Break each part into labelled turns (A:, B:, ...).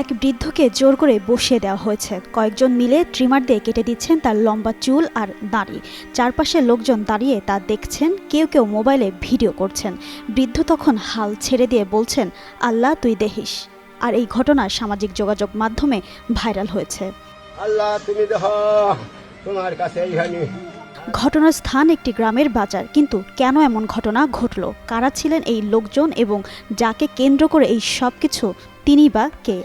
A: এক বৃদ্ধকে জোর করে বসিয়ে দেওয়া হয়েছে। কয়েকজন মিলে ট্রিমার দিয়ে কেটে দিচ্ছেন তার লম্বা চুল আর দাড়ি। চারপাশে লোকজন দাঁড়িয়ে তা দেখছেন কেউ কেউ মোবাইলে ভিডিও করছেন। বৃদ্ধ তখন হাল ছেড়ে দিয়ে বলছেন আল্লাহ তুই দেখিস আর এই ঘটনা সামাজিক যোগাযোগ মাধ্যমে ভাইরাল হয়েছে।
B: আল্লাহ তুমি দেহ তোমার কাছে এইখানে
A: ঘটনার স্থান একটি গ্রামের বাজার। কিন্তু কেন এমন ঘটনা ঘটল? কারা ছিলেন এই লোকজন এবং যাকে কেন্দ্র করে এই সব কিছু তিনি বা কে?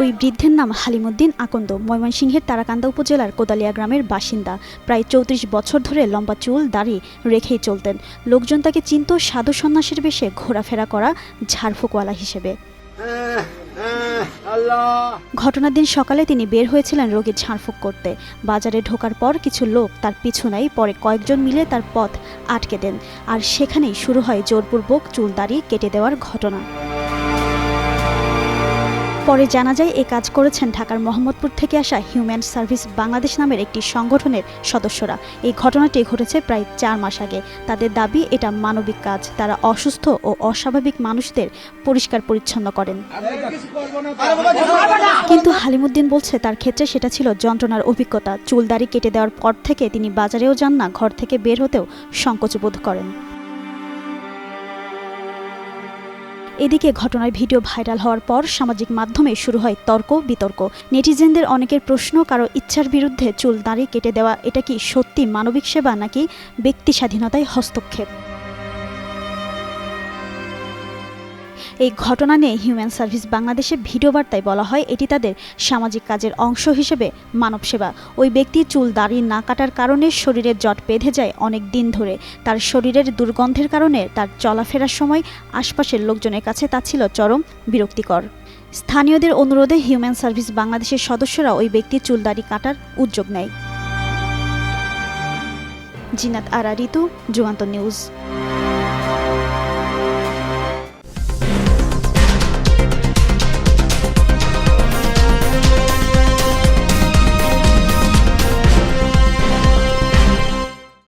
A: ওই বৃদ্ধের নাম হালিমুদ্দিন আকন্দ। ময়মনসিংহের তারাকান্দা উপজেলার কোদালিয়া গ্রামের বাসিন্দা। প্রায় চৌত্রিশ বছর ধরে লম্বা চুল, দাড়ি রেখেই চলতেন। লোকজন তাকে চিনত সাধু সন্ন্যাসের বেশে ঘোরাফেরা করা ঝাড়ফুকওয়ালা হিসেবে। ঘটনার দিন সকালে তিনি বের হয়েছিলেন রোগীর ঝাড়ফুঁক করতে। বাজারে ঢোকার পর কিছু লোক তার পিছু নেয়, পরে কয়েকজন মিলে তার পথ আটকে দেন। আর সেখানেই শুরু হয় জোরপূর্বক চুল দাড়ি কেটে দেওয়ার ঘটনা। পরে জানা যায়, এ কাজ করেছেন ঢাকার মোহাম্মদপুর থেকে আসা হিউম্যান সার্ভিস বাংলাদেশ নামের একটি সংগঠনের সদস্যরা। এই ঘটনাটি ঘটেছে প্রায় চার মাস আগে। তাদের দাবি, এটা মানবিক কাজ। তারা অসুস্থ ও অস্বাভাবিক মানুষদের পরিষ্কার পরিচ্ছন্ন করেন। কিন্তু হালিমুদ্দিন বলছে, তার ক্ষেত্রে সেটা ছিল যন্ত্রণার অভিজ্ঞতা। চুল দাড়ি কেটে দেওয়ার পর থেকে তিনি বাজারেও যান না, ঘর থেকে বের হতেও সংকোচ বোধ করেন। এদিকে ঘটনার ভিডিও ভাইরাল হওয়ার পর সামাজিক মাধ্যমে শুরু হয় তর্ক, বিতর্ক। নেটিজেনদের অনেকের প্রশ্ন, কারও ইচ্ছার বিরুদ্ধে চুল দাঁড়িয়ে কেটে দেওয়া, এটা কি সত্যি মানবিক সেবা নাকি ব্যক্তি স্বাধীনতায় হস্তক্ষেপ? এই ঘটনা নিয়ে হিউম্যান সার্ভিস বাংলাদেশে ভিডিও বার্তায় বলা হয়, এটি তাদের সামাজিক কাজের অংশ হিসেবে মানব সেবা। ওই ব্যক্তির চুল দাড়ি না কাটার কারণে শরীরের জট বেঁধে যায় অনেক দিন ধরে। তার শরীরের দুর্গন্ধের কারণে তার চলাফেরার সময় আশপাশের লোকজনের কাছে তা ছিল চরম বিরক্তিকর। স্থানীয়দের অনুরোধে হিউম্যান সার্ভিস বাংলাদেশের সদস্যরা ওই ব্যক্তির চুল দাড়ি কাটার উদ্যোগ নেয়। জিনাত আরা ঋতু যুগান্ত নিউজ।